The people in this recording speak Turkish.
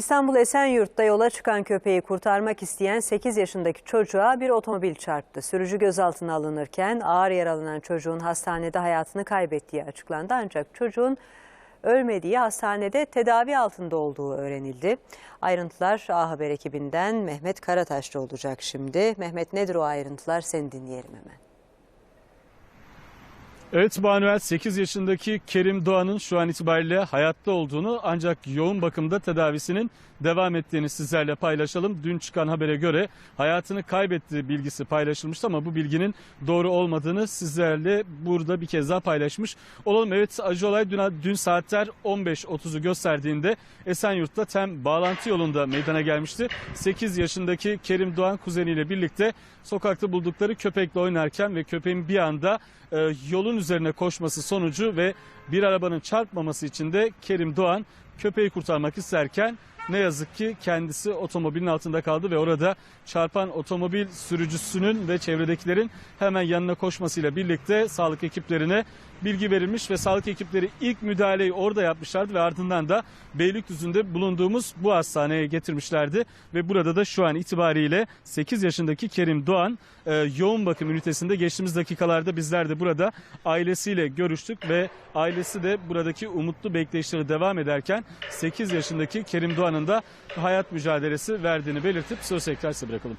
İstanbul Esenyurt'ta yola çıkan köpeği kurtarmak isteyen 8 yaşındaki çocuğa bir otomobil çarptı. Sürücü gözaltına alınırken ağır yaralanan çocuğun hastanede hayatını kaybettiği açıklandı. Ancak çocuğun ölmediği hastanede tedavi altında olduğu öğrenildi. Ayrıntılar A Haber ekibinden Mehmet Karataş'ta olacak şimdi. Mehmet nedir o ayrıntılar seni dinleyelim hemen. Evet Manuel 8 yaşındaki Kerim Doğan'ın şu an itibariyle hayatta olduğunu ancak yoğun bakımda tedavisinin devam ettiğini sizlerle paylaşalım. Dün çıkan habere göre hayatını kaybettiği bilgisi paylaşılmıştı ama bu bilginin doğru olmadığını sizlerle burada bir kez daha paylaşmış olalım. Evet acı olay dün, dün saatler 15.30'u gösterdiğinde Esenyurt'ta tem bağlantı yolunda meydana gelmişti. 8 yaşındaki Kerim Doğan kuzeniyle birlikte sokakta buldukları köpekle oynarken ve köpeğin bir anda e, yolun üzerine koşması sonucu ve bir arabanın çarpmaması için de Kerim Doğan köpeği kurtarmak isterken ne yazık ki kendisi otomobilin altında kaldı ve orada çarpan otomobil sürücüsünün ve çevredekilerin hemen yanına koşmasıyla birlikte sağlık ekiplerine bilgi verilmiş ve sağlık ekipleri ilk müdahaleyi orada yapmışlardı ve ardından da Beylikdüzü'nde bulunduğumuz bu hastaneye getirmişlerdi. Ve burada da şu an itibariyle 8 yaşındaki Kerim Doğan e, yoğun bakım ünitesinde geçtiğimiz dakikalarda bizler de burada ailesiyle görüştük ve ailesi de buradaki umutlu bekleyişleri devam ederken 8 yaşındaki Kerim Doğan'ın da hayat mücadelesi verdiğini belirtip söz tekrar bırakalım.